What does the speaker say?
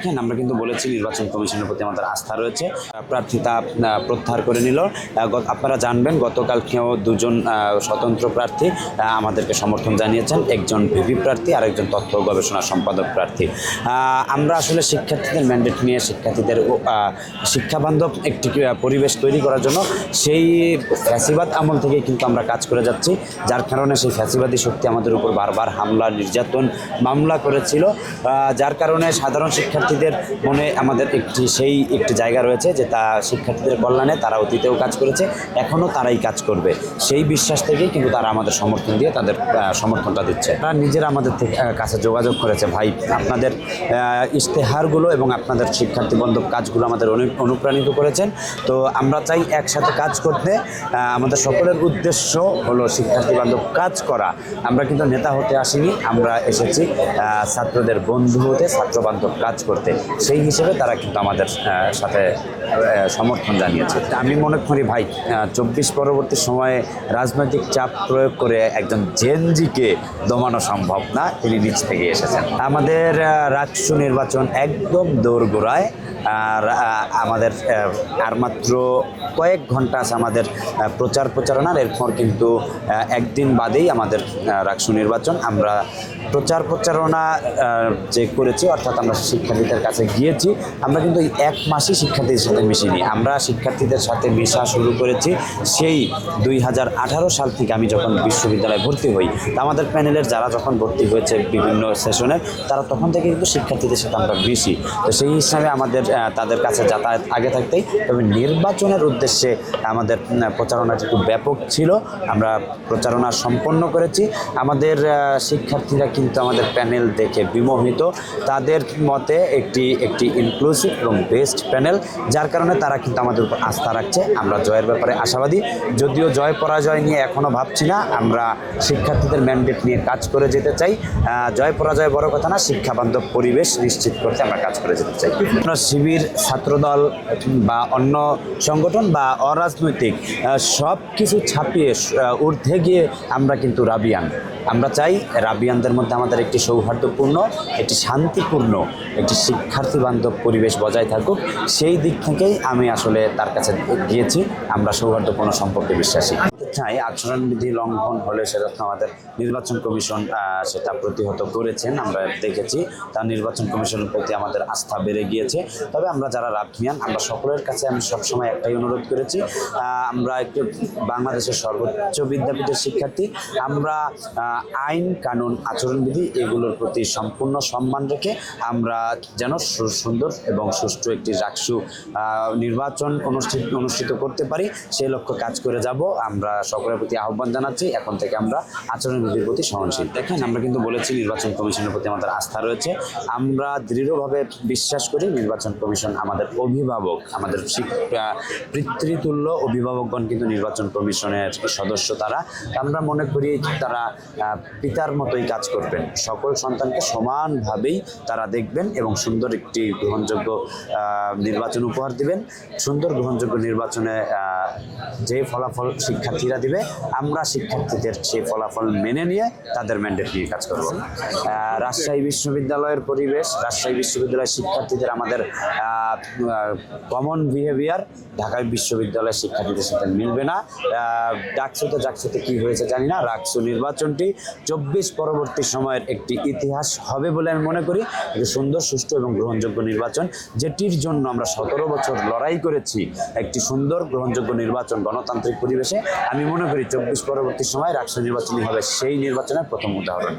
দেখেন, আমরা কিন্তু বলেছি নির্বাচন কমিশনের প্রতি আমাদের আস্থা রয়েছে। প্রার্থিতা প্রত্যাহার করে নিল। আপনারা জানবেন গতকালকেও দুজন স্বতন্ত্র প্রার্থী আমাদেরকে সমর্থন জানিয়েছেন। একজন ভিভি প্রার্থী আর একজন তথ্য গবেষণা সম্পাদক প্রার্থী। আমরা আসলে শিক্ষার্থীদের ম্যান্ডেট নিয়ে, শিক্ষার্থীদের শিক্ষাবান্ধব একটি পরিবেশ তৈরি করার জন্য সেই ফ্যাসিবাদ আমল থেকে কিন্তু আমরা কাজ করে যাচ্ছি। যার কারণে সেই ফ্যাসিবাদী শক্তি আমাদের উপর বারবার হামলা, নির্যাতন, মামলা করেছিল। যার কারণে সাধারণ শিক্ষার্থীদের মনে আমাদের একটি, সেই একটি জায়গা রয়েছে যে তা শিক্ষার্থীদের কল্যাণে তারা অতীতেও কাজ করেছে, এখনও তারাই কাজ করবে। সেই বিশ্বাস থেকেই কিন্তু তারা আমাদের সমর্থন দিয়ে তাদের সমর্থনটা দিচ্ছে। তারা নিজেরা আমাদের কাছে যোগাযোগ করেছে, ভাই, আপনাদের ইশতেহারগুলো এবং আপনাদের শিক্ষার্থী বান্ধব কাজগুলো আমাদের অনু- অনুপ্রাণিত করেছেন। তো আমরা চাই একসাথে কাজ করতে আমাদের সকলের উদ্দেশ্য হলো শিক্ষার্থী বান্ধব কাজ করা। আমরা কিন্তু নেতা হতে আসিনি, আমরা এসেছি ছাত্রদের বন্ধু হতে ছাত্র বান্ধব কাজ করতে। সেই হিসেবে তারা কিন্তু আমাদের সাথে সমর্থন জানিয়েছে। আমি মনে করি ভাই চব্বিশ পরবর্তী সময়ে রাজনৈতিক চাপ প্রয়োগ করে একজন জেনজিকে দমানো সম্ভব না, তিনি নিচ থেকে এসেছেন। আমাদের রাষ্ট্র নির্বাচন একদম দৌড়গোড়ায় আর আমাদের আর মাত্র কয়েক ঘণ্টা আছে আমাদের প্রচার প্রচারণার। এরপর কিন্তু একদিন বাদেই আমাদের রাষ্ট্র নির্বাচন। আমরা প্রচার প্রচারণা যে করেছি, অর্থাৎ আমরা শিক্ষার্থীদের কাছে গিয়েছি। আমরা কিন্তু এই এক মাসই শিক্ষার্থীদের সাথে মিশিনি। আমরা শিক্ষার্থীদের সাথে মেশা শুরু করেছি সেই দুই হাজার আঠারো সাল থেকে আমি যখন বিশ্ববিদ্যালয়ে ভর্তি হই আমাদের প্যানেলের যারা যখন ভর্তি হয়েছে বিভিন্ন সেশনে, তারা তখন থেকে কিন্তু শিক্ষার্থীদের সাথে আমরা মিশি। তো সেই হিসাবে আমাদের তাদের কাছে যাতায়াত আগে থাকতেই, তবে নির্বাচনের উদ্দেশ্যে আমাদের প্রচারণাটি খুব ব্যাপক ছিল। আমরা প্রচারণা সম্পন্ন করেছি। আমাদের শিক্ষার্থীরা কিন্তু আমাদের প্যানেল দেখে বিমোহিত। তাদের মতে একটি একটি ইনক্লুসিভ এবং বেস্ট প্যানেল যার কারণে তারা কিন্তু আমাদের উপর আস্থা রাখছে। আমরা জয়ের ব্যাপারে আশাবাদী। যদিও জয় পরাজয় নিয়ে এখনও ভাবছি না, আমরা শিক্ষার্থীদের ম্যান্ডেট নিয়ে কাজ করে যেতে চাই। জয় পরাজয় বড় কথা না শিক্ষাবান্ধব পরিবেশ নিশ্চিত করতে আমরা কাজ করে যেতে চাই। আমরা শিবির, ছাত্রদল বা অন্য সংগঠন বা অরাজনৈতিক সব কিছু ছাপিয়ে ঊর্ধ্বে গিয়ে আমরা কিন্তু রাবিয়ান। আমরা চাই রাবিয়ানদের মধ্যে আমাদের একটি সৌহার্দ্যপূর্ণ, একটি শান্তিপূর্ণ, একটি শিক্ষার্থী বান্ধব পরিবেশ বজায় থাকুক, সেই দিক থেকেই আমি আসলে তার কাছে গিয়েছি। আমরা সৌহার্দ্যপূর্ণ সম্পর্কে বিশ্বাসী। চাই আচরণবিধি লঙ্ঘন হলে সেটা তো আমাদের নির্বাচন কমিশন সেটা প্রতিহত করেছেন, আমরা দেখেছি। তার নির্বাচন কমিশনের প্রতি আমাদের আস্থা বেড়ে গিয়েছে। তবে আমরা যারা রাফমিয়ান আমরা সকলের কাছে আমি সবসময় একটাই অনুরোধ করেছি আমরা একটু বাংলাদেশের সর্বোচ্চ বিদ্যাপীঠের শিক্ষার্থী, আমরা আইন, কানুন, আচরণবিধি এগুলোর প্রতি সম্পূর্ণ সম্মান রেখে আমরা যেন সুন্দর এবং সুষ্ঠু একটি রাকসু নির্বাচন অনুষ্ঠিত অনুষ্ঠিত করতে পারি, সেই লক্ষ্য কাজ করে যাব। আমরা সকলের প্রতি আহ্বান জানাচ্ছি। এখন থেকে আমরা আচরণবিধির প্রতি সহনশীল। দেখেন, আমরা কিন্তু বলেছি নির্বাচন কমিশনের প্রতি আমাদের আস্থা রয়েছে। আমরা দৃঢ়ভাবে বিশ্বাস করি নির্বাচন কমিশন আমাদের অভিভাবক, আমাদের পিতৃতুল্য অভিভাবকগণ কিন্তু নির্বাচন কমিশনের সদস্য তারা। আমরা মনে করি তারা পিতার মতোই কাজ করবেন। সকল সন্তানকে সমানভাবেই তারা দেখবেন এবং সুন্দর একটি গ্রহণযোগ্য নির্বাচন উপহার দিবেন। সুন্দর গ্রহণযোগ্য নির্বাচনে যে ফলাফল শিক্ষার্থীরা দিবে, আমরা শিক্ষার্থীদের সেই ফলাফল মেনে নিয়ে তাদের ম্যান্ডেট নিয়ে কাজ করব। রাজশাহী বিশ্ববিদ্যালয়ের পরিবেশ, রাজশাহী বিশ্ববিদ্যালয়ের শিক্ষার্থীদের আমাদের কমন বিহেভিয়ার ঢাকা বিশ্ববিদ্যালয়ের শিক্ষার্থীদের সাথে মিলবে না। ডাকসুতে ডাকসুতে কি হয়েছে জানি না, রাকসু নির্বাচনটি চব্বিশ পরবর্তী সময়ের একটি ইতিহাস হবে বলে আমি মনে করি। একটি সুন্দর, সুষ্ঠু এবং গ্রহণযোগ্য নির্বাচন, যেটির জন্য আমরা সতেরো বছর লড়াই করেছি। একটি সুন্দর, গ্রহণযোগ্য নির্বাচন গণতান্ত্রিক পরিবেশে। আমি মনে করি চব্বিশ পরবর্তী সময় রাষ্ট্র নির্বাচনই হবে সেই নির্বাচনের প্রথম উদাহরণ।